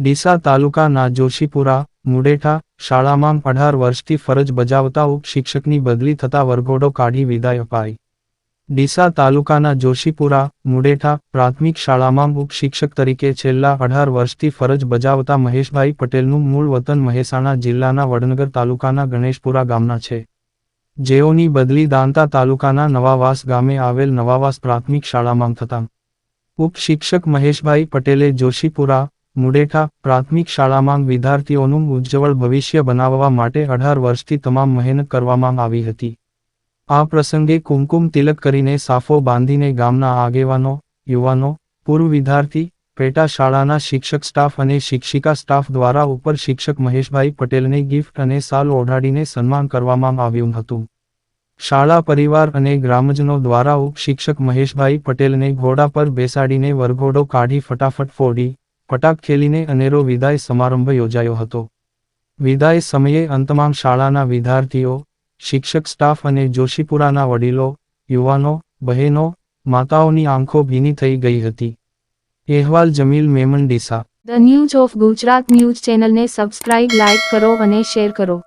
ડીસા તાલુકાના જોશીપુરા, મુડેઠા, શાળામાં અઢાર વર્ષથી ફરજ બજાવતા ઉપશિક્ષકની બદલી થતા વરઘોડો કાઢી વિદાય અપાઈ. ડીસા તાલુકાના જોશીપુરા, મુડેઠા પ્રાથમિક શાળામાં ઉપશિક્ષક તરીકે છેલ્લા અઢાર વર્ષથી ફરજ બજાવતા મહેશભાઈ પટેલનું મૂળ વતન મહેસાણા જિલ્લાના વડનગર તાલુકાના ગણેશપુરા ગામના છે. જેઓની બદલી દાંતા તાલુકાના નવાવાસ ગામે આવેલ નવાવાસ પ્રાથમિક શાળામાં થતા. ઉપશિક્ષક મહેશભાઈ પટેલે જોશીપુરા મુડેઠા પ્રાથમિક શાળામાં વિદ્યાર્થીઓનું ઉજ્જવળ ભવિષ્ય બનાવવા માટે અઢાર વર્ષથી તમામ મહેનત કરવામાં આવી હતી. આ પ્રસંગે કુમકુમ તિલક કરીને સાફો બાંધીને ગામના આગેવાનો, યુવાનો, પૂર્વ વિદ્યાર્થી, પેટા શાળાના શિક્ષક સ્ટાફ અને શિક્ષિકા સ્ટાફ દ્વારા ઉપર શિક્ષક મહેશભાઈ પટેલને ગિફ્ટ અને સાલ ઓઢાડીને સન્માન કરવામાં આવ્યું હતું. શાળા પરિવાર અને ગ્રામજનો દ્વારા ઉપ શિક્ષક મહેશભાઈ પટેલને ઘોડા પર બેસાડીને વરઘોડો કાઢી ફટાફટ ફોડી. પટાક ખેલીને અનેરો વિદાય સમારંભ યોજાયો હતો. વિદાય સમયે અંતમાં શાળાના વિદ્યાર્થીઓ, શિક્ષક સ્ટાફ અને જોશીપુરાના વડીલો, યુવાનો, બહેનો, માતાઓની આંખો ભીની થઈ ગઈ હતી. અહેવાલ Jamil Memon Deesa the news of Gujarat news ચેનલને સબસ્ક્રાઇબ લાઇક કરો અને શેર કરો.